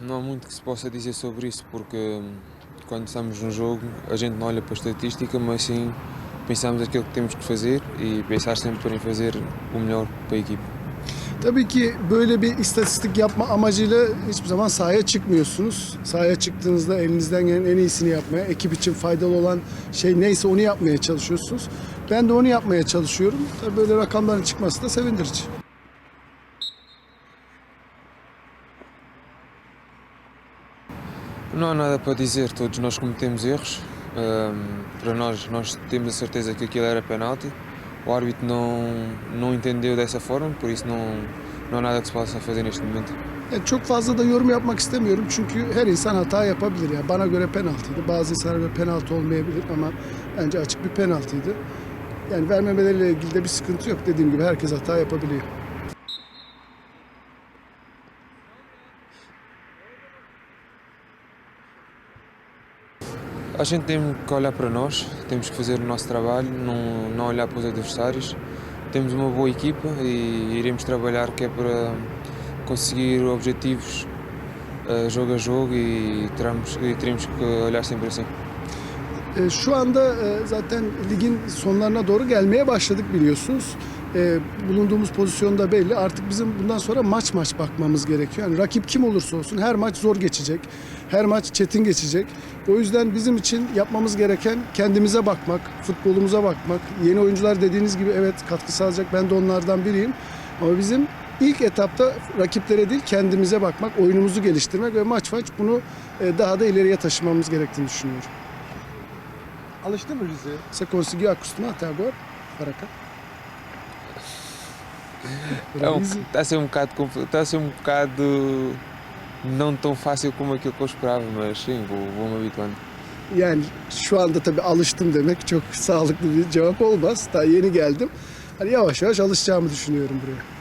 Não há muito que se possa dizer sobre isso, porque quando estamos no jogo a gente não olha para a estatística, mas sim pensamos aquilo que temos que fazer e pensar sempre em fazer o melhor para a equipe. Tabii ki böyle bir istatistik yapma amacıyla hiçbir zaman sahaya çıkmıyorsunuz. Sahaya çıktığınızda elinizden gelen en iyisini yapmaya, ekip için faydalı olan şey neyse onu yapmaya çalışıyorsunuz. Ben de onu yapmaya çalışıyorum. Tabii böyle rakamların çıkması da sevindirici. Não há nada para dizer, todos nós cometemos erros. Hum, para nós, nós temos a certeza que aquilo era penalti. O árbitro não, não entendeu dessa forma, por isso não, não há nada que se possa fazer neste momento. Yani çok fazla da yorum yapmak istemiyorum çünkü her insan hata yapabilir. Yani bana göre penaltıydı. Bazı insanlara göre penaltı olmayabilir ama bence açık bir penaltıydı. Yani vermemeleriyle ilgili de bir sıkıntı yok. Dediğim gibi herkes hata yapabiliyor. A gente tem que olhar para nós, temos que fazer o nosso trabalho, não, não olhar para os adversários. Temos uma boa equipa e iremos trabalhar que é para conseguir objetivos eh, jogo a jogo e teremos, e teremos que olhar sempre assim. Şu anda e, zaten ligin sonlarına doğru gelmeye başladık biliyorsunuz. E, Bulunduğumuz pozisyon da belli. Artık bizim bundan sonra maç maç bakmamız gerekiyor. Yani rakip kim olursa olsun her maç zor geçecek. Her maç çetin geçecek. O yüzden bizim için yapmamız gereken kendimize bakmak, futbolumuza bakmak. Yeni oyuncular dediğiniz gibi evet katkı sağlayacak. Ben de onlardan biriyim. Ama bizim ilk etapta rakiplere değil kendimize bakmak, oyunumuzu geliştirmek ve maç maç bunu e, daha da ileriye taşımamız gerektiğini düşünüyorum. Alıştın mı Rize'ye? Você conseguiu acostumar até agora? Para cá? É um, está a ser um bocado está a ser um bocado não tão fácil como aquilo que eu esperava, mas sim, vou, vou me habituando. Yani şu anda tabii alıştım demek çok sağlıklı bir cevap olmaz. Daha yeni geldim. Hani yavaş yavaş alışacağımı düşünüyorum buraya.